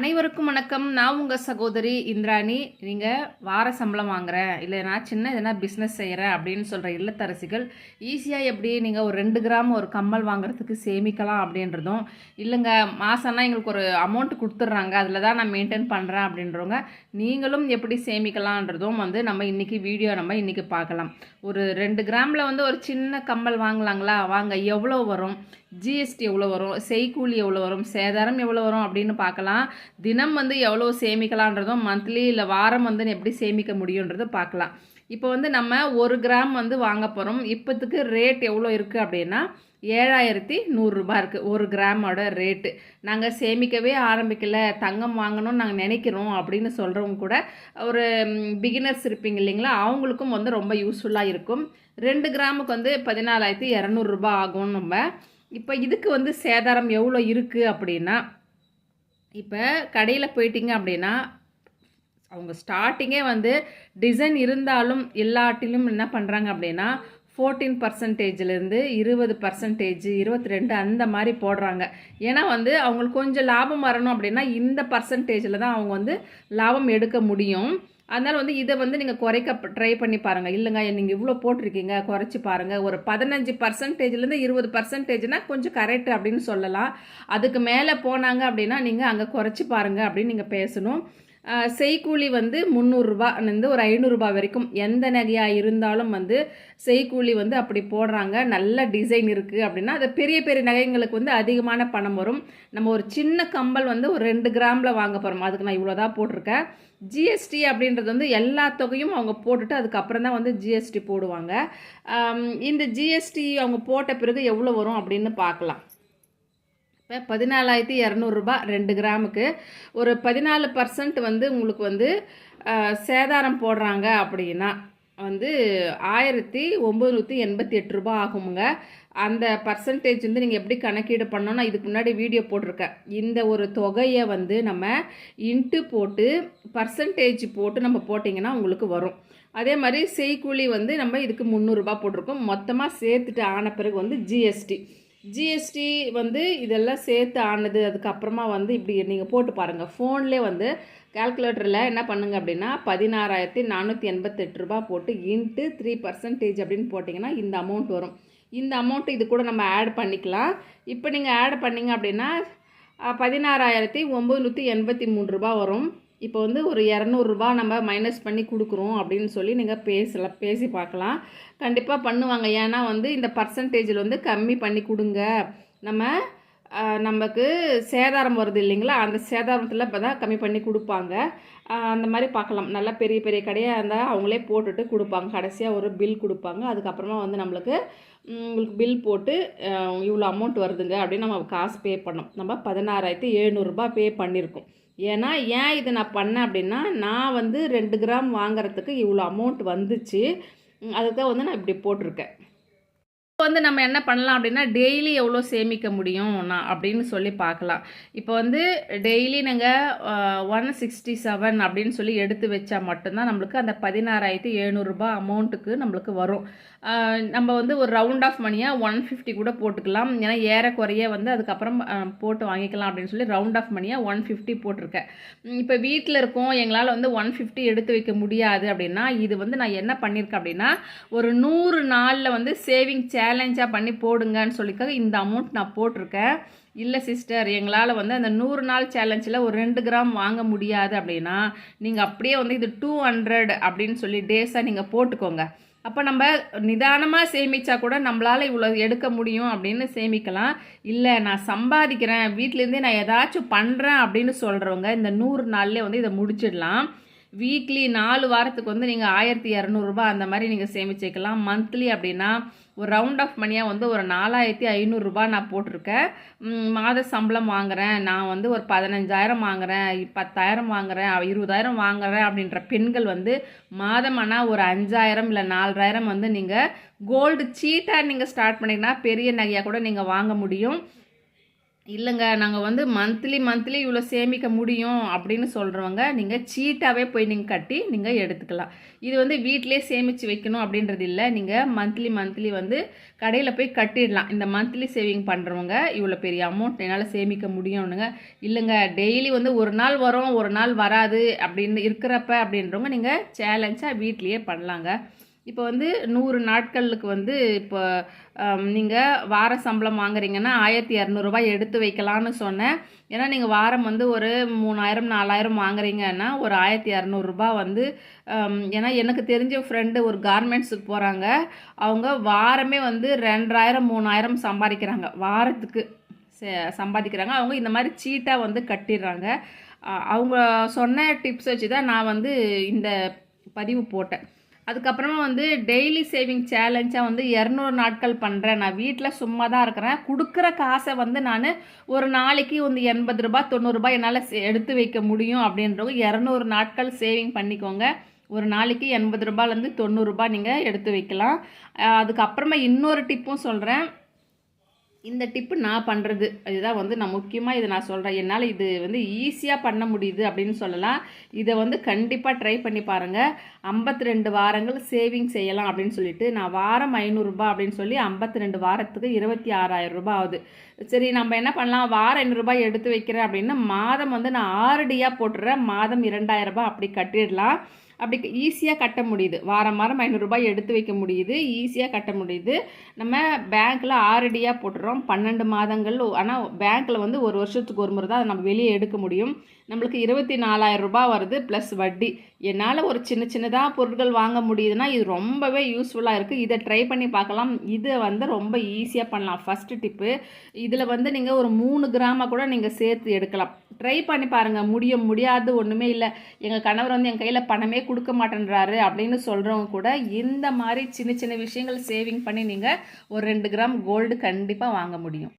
அனைவருக்கும் வணக்கம். நான் உங்கள் சகோதரி இந்திராணி. நீங்கள் வார சம்பளம் வாங்குறேன் இல்லை நான் சின்ன எதனா பிஸ்னஸ் செய்கிறேன் அப்படின்னு சொல்கிற இல்லத்தரசிகள் ஈஸியாக எப்படி நீங்கள் ஒரு ரெண்டு கிராம் ஒரு கம்மல் வாங்குறதுக்கு சேமிக்கலாம் அப்படின்றதும் இல்லைங்க மாதம்னா எங்களுக்கு ஒரு அமௌண்ட் கொடுத்துட்றாங்க. அதில் தான் நான் மெயின்டைன் பண்ணுறேன் அப்படின்றவங்க நீங்களும் எப்படி சேமிக்கலான்றதும் வந்து நம்ம இன்றைக்கி வீடியோ நம்ம இன்றைக்கி பார்க்கலாம். ஒரு ரெண்டு கிராமில் வந்து ஒரு சின்ன கம்மல் வாங்கலாங்களா? வாங்க எவ்வளோ வரும்? ஜிஎஸ்டி எவ்வளோ வரும்? செய்கூலி எவ்வளோ வரும்? சேதாரம் எவ்வளோ வரும்? அப்படின்னு பார்க்கலாம். தினம் வந்து எவ்வளோ சேமிக்கலான்றதும் மந்த்லி இல்லை வாரம் வந்து எப்படி சேமிக்க முடியுன்றதை பார்க்கலாம். இப்போ வந்து நம்ம ஒரு கிராம் வந்து வாங்க போகிறோம் இப்போத்துக்கு ரேட் எவ்வளோ இருக்குது அப்படின்னா ஏழாயிரத்தி நூறுரூபா இருக்குது ஒரு கிராமோட ரேட்டு நாங்கள் சேமிக்கவே ஆரம்பிக்கல. தங்கம் வாங்கணும்னு நாங்கள் நினைக்கிறோம் அப்படின்னு சொல்கிறவங்க கூட ஒரு பிகினர்ஸ் இருப்பீங்க இல்லைங்களா? அவங்களுக்கும் வந்து ரொம்ப யூஸ்ஃபுல்லாக இருக்கும். ரெண்டு கிராமுக்கு வந்து பதினாலாயிரத்தி இரநூறுபா ஆகும் நம்ம. இப்போ இதுக்கு வந்து சேதாரம் எவ்வளோ இருக்குது அப்படின்னா இப்போ கடையில் போயிட்டீங்க அப்படின்னா அவங்க ஸ்டார்டிங்கே வந்து டிசைன் இருந்தாலும் எல்லாட்டிலும் என்ன பண்ணுறாங்க அப்படின்னா ஃபோர்டீன் பர்சன்டேஜ்லேருந்து இருபது பர்சன்டேஜ் இருபத்தி ரெண்டு அந்த மாதிரி போடுறாங்க. ஏன்னா வந்து அவங்களுக்கு கொஞ்சம் லாபம் வரணும் அப்படின்னா இந்த பர்சன்டேஜில் தான் அவங்க வந்து லாபம் எடுக்க முடியும். அதனால் வந்து இதை வந்து நீங்கள் குறைக்க ட்ரை பண்ணி பாருங்கள் இல்லைங்க நீங்கள் இவ்வளோ போட்டிருக்கீங்க குறைச்சி பாருங்கள் ஒரு பதினஞ்சு பர்சன்டேஜ்லேருந்து இருபது பர்சன்டேஜ்னால் கொஞ்சம் கரெக்ட் அப்படின்னு சொல்லலாம். அதுக்கு மேலே போனாங்க அப்படின்னா நீங்கள் அங்கே குறைச்சி பாருங்கள் அப்படின்னு நீங்கள் பேசணும். செய்கூலி வந்து முந்நூறுரூபாலேருந்து ஒரு ஐநூறுரூபா வரைக்கும் எந்த நகையாக இருந்தாலும் வந்து செய்கூலி வந்து அப்படி போடுறாங்க. நல்ல டிசைன் இருக்குது அப்படின்னா அது பெரிய பெரிய நகைங்களுக்கு வந்து அதிகமான பணம் வரும். நம்ம ஒரு சின்ன கம்பல் வந்து ஒரு ரெண்டு கிராமில் வாங்க போகிறோம் அதுக்கு நான் இவ்வளோ தான் போட்டிருக்கேன் ஜிஎஸ்டி அப்படின்றது வந்து எல்லா தொகையும் அவங்க போட்டுட்டு அதுக்கப்புறம் தான் வந்து ஜிஎஸ்டி போடுவாங்க. இந்த ஜிஎஸ்டி அவங்க போட்ட பிறகு எவ்வளோ வரும் அப்படின்னு பார்க்கலாம். இப்போ பதினாலாயிரத்தி இரநூறுபா ரெண்டு கிராமுக்கு. ஒரு பதினாலு பர்சன்ட் வந்து உங்களுக்கு வந்து சேதாரம் போடுறாங்க அப்படின்னா வந்து ஆயிரத்தி ஒம்பது எண்பத்தி எட்டு ரூபா ஆகுங்க அந்த பர்சன்டேஜ் வந்து நீங்கள் எப்படி கணக்கீடு பண்ணோன்னா இதுக்கு முன்னாடி வீடியோ போட்டிருக்கேன். இந்த ஒரு தொகையை வந்து நம்ம இன்ட்டு போட்டு பர்சன்டேஜ் போட்டு நம்ம போட்டிங்கன்னா உங்களுக்கு வரும். அதே மாதிரி செய்கூலி வந்து நம்ம இதுக்கு முந்நூறுரூபா போட்டிருக்கோம். மொத்தமாக சேர்த்துட்டு ஆன பிறகு வந்து ஜிஎஸ்டி ஜிஎஸ்டி வந்து இதெல்லாம் சேர்த்து ஆனது அதுக்கப்புறமா வந்து இப்படி நீங்கள் போட்டு பாருங்கள் ஃபோன்லேயே வந்து கால்குலேட்டரில் என்ன பண்ணுங்க அப்படின்னா பதினாறாயிரத்தி நானூற்றி எண்பத்தெட்டு ரூபா போட்டு இன்ட்டு த்ரீ பர்சன்டேஜ் அப்படின்னு போட்டிங்கன்னா இந்த அமௌண்ட் வரும். இந்த அமௌண்ட்டு இது கூட நம்ம ஆட் பண்ணிக்கலாம். இப்போ நீங்கள் ஆட் பண்ணிங்க அப்படின்னா பதினாறாயிரத்தி ஒம்பது நூற்றி எண்பத்தி மூணு ரூபா வரும். இப்போ வந்து ஒரு இரநூறுபா நம்ம மைனஸ் பண்ணி கொடுக்குறோம் அப்படின்னு சொல்லி நீங்கள் பேசலாம் பேசி பார்க்கலாம். கண்டிப்பாக பண்ணுவாங்க. ஏன்னா வந்து இந்த பர்சன்டேஜில் வந்து கம்மி பண்ணி கொடுங்க. நம்ம நமக்கு சேதாரம் வருது இல்லைங்களா? அந்த சேதாரத்தில் இப்போ தான் கம்மி பண்ணி கொடுப்பாங்க. அந்த மாதிரி பார்க்கலாம். நல்லா பெரிய பெரிய கடையாக இருந்தால் அவங்களே போட்டுட்டு கொடுப்பாங்க. கடைசியாக ஒரு பில் கொடுப்பாங்க. அதுக்கப்புறமா வந்து நம்மளுக்கு உங்களுக்கு பில் போட்டு இவ்வளோ அமௌண்ட் வருதுங்க அப்படின்னு நம்ம காசு பே பண்ணோம். நம்ம பதினாறாயிரத்தி எழுநூறுபா பே பண்ணியிருக்கோம். ஏன்னா ஏன் இதை நான் பண்ணேன் அப்படின்னா நான் வந்து ரெண்டு கிராம் வாங்குறதுக்கு இவ்வளோ அமௌண்ட் வந்துச்சு. அதுக்காக வந்து நான் இப்படி போட்டிருக்கேன். வந்து நம்ம என்ன பண்ணலாம் அப்படின்னா டெய்லி எவ்வளோ சேமிக்க முடியும்? நான் அப்படின்னு சொல்லி பார்க்கலாம். இப்போ வந்து டெய்லி நாங்கள் ஒன் சிக்ஸ்டி செவன் அப்படின்னு சொல்லி எடுத்து வச்சா மட்டும்தான் நம்மளுக்கு அந்த பதினாறாயிரத்தி எழுநூறுபா அமௌண்ட்டுக்கு நம்மளுக்கு வரும். நம்ம வந்து ஒரு ரவுண்ட் ஆஃப் மணியாக ஒன் ஃபிஃப்டி கூட போட்டுக்கலாம். ஏன்னா ஏறக்குறைய வந்து அதுக்கப்புறம் போட்டு வாங்கிக்கலாம் அப்படின்னு சொல்லி ரவுண்ட் ஆஃப் மணியாக ஒன் ஃபிஃப்டி போட்டிருக்கேன். இப்போ வீட்டில் இருக்கோம் எங்களால் வந்து ஒன் ஃபிஃப்டி எடுத்து வைக்க முடியாது அப்படின்னா இது வந்து நான் என்ன பண்ணியிருக்கேன் அப்படின்னா ஒரு நூறு நாளில் வந்து சேவிங் சேலஞ்சாக பண்ணி போடுங்கன்னு சொல்லிக்காக இந்த அமௌண்ட் நான் போட்டிருக்கேன். இல்லை சிஸ்டர் எங்களால் வந்து அந்த நூறு நாள் சேலஞ்சில் ஒரு ரெண்டு கிராம் வாங்க முடியாது அப்படின்னா நீங்கள் அப்படியே வந்து இது டூ ஹண்ட்ரட் அப்படின்னு சொல்லி டேஸாக நீங்கள் போட்டுக்கோங்க. அப்போ நம்ம நிதானமாக சேமித்தா கூட நம்மளால் இவ்வளோ எடுக்க முடியும் அப்படின்னு சேமிக்கலாம். இல்லை நான் சம்பாதிக்கிறேன் வீட்டிலேருந்தே நான் ஏதாச்சும் பண்ணுறேன் அப்படின்னு சொல்கிறவங்க இந்த நூறு நாள்லேயே வந்து இதை முடிச்சிடலாம். வீக்லி நாலு வாரத்துக்கு வந்து நீங்கள் ஆயிரத்தி இரநூறுபா அந்த மாதிரி நீங்கள் சேமிச்சுக்கலாம். மந்த்லி அப்படின்னா ஒரு ரவுண்ட் ஆஃப் மணியாக வந்து ஒரு நாலாயிரத்தி ஐநூறுரூபா நான் போட்டிருக்கேன். மாத சம்பளம் வாங்குகிறேன் நான் வந்து ஒரு பதினஞ்சாயிரம் வாங்குகிறேன் பத்தாயிரம் வாங்குகிறேன் இருபதாயிரம் வாங்குகிறேன் அப்படின்ற பெண்கள் வந்து மாதம் ஆனால் ஒரு அஞ்சாயிரம் இல்லை நாலாயிரம் வந்து நீங்கள் கோல்டு சீட்டாக நீங்கள் ஸ்டார்ட் பண்ணிங்கன்னா பெரிய நகையாக கூட நீங்கள் வாங்க முடியும். இல்லைங்க நாங்கள் வந்து மந்த்லி மந்த்லி இவ்வளோ சேமிக்க முடியும் அப்படின்னு சொல்கிறவங்க நீங்கள் சீட்டாகவே போய் நீங்கள் கட்டி நீங்கள் எடுத்துக்கலாம். இது வந்து வீட்டிலே சேமித்து வைக்கணும் அப்படின்றது இல்லை. நீங்கள் மந்த்லி மந்த்லி வந்து கடையில் போய் கட்டிடலாம். இந்த மந்த்லி சேவிங் பண்ணுறவங்க இவ்வளோ பெரிய அமௌண்ட் என்னால் சேமிக்க முடியும்னுங்க. இல்லைங்க டெய்லி வந்து ஒரு நாள் வரும் ஒரு நாள் வராது அப்படின்னு இருக்கிறப்ப அப்படின்றவங்க நீங்கள் சேலஞ்சாக வீட்லேயே பண்ணலாங்க. இப்போ வந்து நூறு நாட்களுக்கு வந்து இப்போ நீங்கள் வார சம்பளம் வாங்குறீங்கன்னா ஆயிரத்தி இரநூறுபா எடுத்து வைக்கலான்னு சொன்னேன். ஏன்னா நீங்கள் வாரம் வந்து ஒரு மூணாயிரம் நாலாயிரம் வாங்குறீங்கன்னா ஒரு ஆயிரத்தி இரநூறுபா வந்து ஏன்னா எனக்கு தெரிஞ்ச ஃப்ரெண்டு ஒரு கார்மெண்ட்ஸுக்கு போகிறாங்க அவங்க வாரமே வந்து ரெண்டாயிரம் மூணாயிரம் சம்பாதிக்கிறாங்க. வாரத்துக்கு சம்பாதிக்கிறாங்க. அவங்க இந்த மாதிரி சீட்டாக வந்து கட்டிடுறாங்க. அவங்க சொன்ன டிப்ஸ் வச்சு தான் நான் வந்து இந்த பதிவு போட்டேன். அதுக்கப்புறமா வந்து டெய்லி சேவிங் சேலஞ்சாக வந்து இரநூறு நாட்கள் பண்ணுறேன் நான் வீட்டில் சும்மா தான் இருக்கிறேன். கொடுக்குற காசை வந்து நான் ஒரு நாளைக்கு வந்து எண்பது ரூபாய் தொண்ணூறுரூபா என்னால் எடுத்து வைக்க முடியும் அப்படின்றவங்க இரநூறு நாட்கள் சேவிங் பண்ணிக்கோங்க. ஒரு நாளைக்கு எண்பது ரூபாலேருந்து தொண்ணூறுரூபா நீங்கள் எடுத்து வைக்கலாம். அதுக்கப்புறமா இன்னொரு டிப்பும் சொல்கிறேன் இந்த டிப்பு நான் பண்ணுறது இதுதான் வந்து நான் முக்கியமாக இதை நான் சொல்கிறேன் என்னால் இது வந்து ஈஸியாக பண்ண முடியுது அப்படின்னு சொல்லலாம். இதை வந்து கண்டிப்பாக ட்ரை பண்ணி பாருங்கள் ஐம்பத்தி ரெண்டு வாரங்கள் சேவிங் செய்யலாம் அப்படின்னு சொல்லிட்டு நான் வாரம் ஐநூறுரூபா அப்படின்னு சொல்லி ஐம்பத்தி ரெண்டு வாரத்துக்கு இருபத்தி ஆறாயிரம் ரூபாய் ஆகுது. சரி நம்ம என்ன பண்ணலாம்? வாரம் ஐநூறுரூபா எடுத்து வைக்கிறேன் அப்படின்னு மாதம் வந்து நான் ஆர்டியாக போட்டுறேன் மாதம் இரண்டாயிரம் ரூபாய் அப்படி கட்டிடலாம். அப்படி ஈஸியாக கட்ட முடியுது. வாரம் வாரம் ஐநூறுரூபாய் எடுத்து வைக்க முடியுது. ஈஸியாக கட்ட முடியுது. நம்ம பேங்க்கில் ஆரடியாக போட்டுறோம். பன்னெண்டு மாதங்கள் ஆனால் பேங்க்கில் வந்து ஒரு வருஷத்துக்கு ஒரு முறை தான் அதை நம்ம வெளியே எடுக்க முடியும். நம்மளுக்கு இருபத்தி நாலாயிரம் ரூபாய் வருது ப்ளஸ் வட்டி. என்னால் ஒரு சின்ன சின்னதாக பொருட்கள் வாங்க முடியுதுன்னா இது ரொம்பவே யூஸ்ஃபுல்லாக இருக்குது இதை ட்ரை பண்ணி பார்க்கலாம். இதை வந்து ரொம்ப ஈஸியாக பண்ணலாம். ஃபஸ்ட்டு டிப்பு இதில் வந்து நீங்கள் ஒரு மூணு கிராம கூட நீங்கள் சேர்த்து எடுக்கலாம். ட்ரை பண்ணி பாருங்கள் முடியும். முடியாது ஒன்றுமே இல்லை. எங்கள் கணவர் வந்து என் கையில் பணமே கொடுக்க மாட்டேன்றாரு அப்படின்னு சொல்கிறவங்க கூட இந்த மாதிரி சின்ன சின்ன விஷயங்கள் சேவிங் பண்ணி நீங்கள் ஒரு ரெண்டு கிராம் கோல்டு கண்டிப்பாக வாங்க முடியும்.